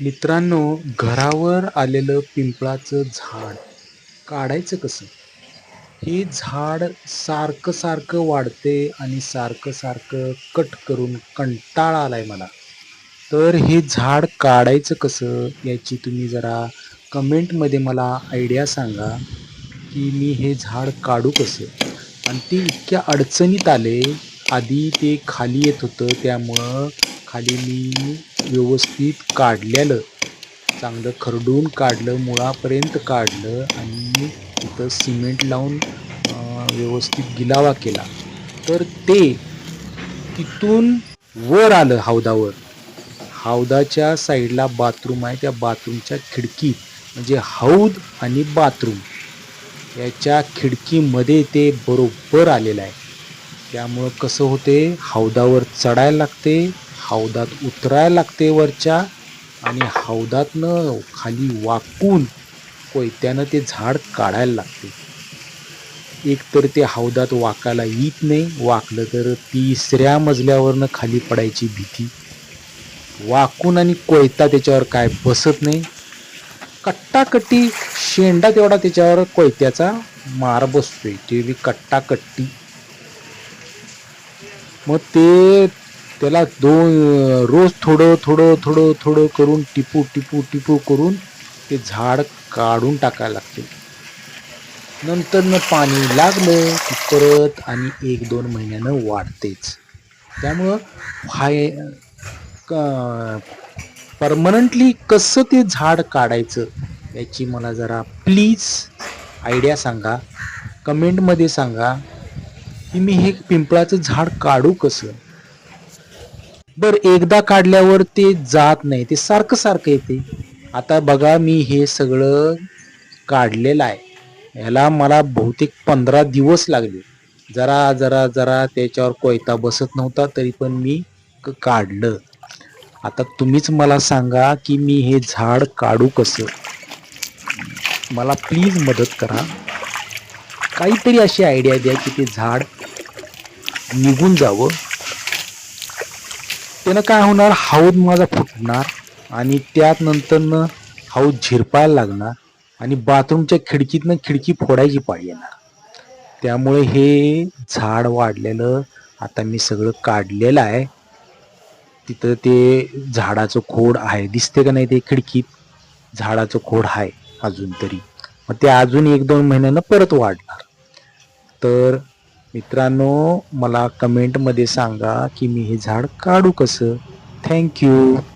मित्रांनो घरावर आलेलं पिंपळाचं झाड काढायचं कसं? हे झाड सारखं सारखं वाढते आणि सारखं सारखं कट करून कंटाळा आलाय मला. तर हे झाड काढायचं कसं याची तुम्ही जरा कमेंटमध्ये मला आयडिया सांगा की मी हे झाड काढू कसं? आणि ते इतक्या अडचणीत आले आधी ते खाली येत होतं त्यामुळं खाली मी व्यवस्थित काढलेलं. चांगलं खरडून काढलं मुळापर्यंत काढलं आणि तिथं सिमेंट लावून व्यवस्थित गिलावा केला. तर ते तिथून वर आलं हौदावर. हौदाच्या साईडला बाथरूम आहे. त्या बाथरूमच्या खिडकीत म्हणजे हौद आणि बाथरूम याच्या खिडकीमध्ये ते बरोबर आलेलं आहे. त्यामुळं कसं होते? हौदावर चढायला लागते. हौदात उतरायला लागते वरच्या आणि हौदातनं खाली वाकून कोयत्यानं ते झाड काढायला लागते. एक तर ते हौदात वाकायला येत नाही वाकलं तर तिसऱ्या मजल्यावरनं खाली पडायची भीती. वाकून आणि कोयता त्याच्यावर काय बसत नाही. कट्टाकट्टी शेंडा तेवढा त्याच्यावर कोयत्याचा मार बसतोय ते बी कट्टाकट्टी. मग ते त्याला दोन रोज थोडं थोडं थोडं थोडं करून टिपू टिपू टिपू करून ते झाड काढून टाकायला लागते नंतर न पाणी लागलं की परत आणि एक दोन महिन्यानं वाढतेच. त्यामुळं फाय परमनंटली कसं ते झाड काढायचं याची मला जरा प्लीज आयडिया सांगा. कमेंटमध्ये सांगा की मी हे पिंपळाचं झाड काढू कसं? बर एकदा काढल्यावर ते जात नाही ते सारखं सारखं येते. आता बघा मी हे सगळं काढलेलं आहे. ह्याला मला बहुतेक पंधरा दिवस लागले. जरा जरा जरा त्याच्यावर कोयता बसत नव्हता तरी पण मी क- काढलं. आता तुम्हीच मला सांगा की मी हे झाड काढू कसं? मला प्लीज मदत करा. काहीतरी अशी आयडिया द्या की ते झाड निघून जावं. त्यानं काय होणार? हौद माझा फुटणार आणि त्यात नंतरनं हौद झिरपायला लागणार आणि बाथरूमच्या खिडकीतनं खिडकी फोडायची पाळी येणार. त्यामुळे हे झाड वाढलेलं आता मी सगळं काढलेलं आहे. तिथं ते झाडाचं खोड आहे. दिसते का नाही ते खिडकीत? झाडाचं खोड आहे अजून तरी. मग ते अजून एक दोन महिन्यानं परत वाढणार. तर मित्रांनो मला कमेंटमध्ये सांगा की मी हे झाड काढू कसं? थँक्यू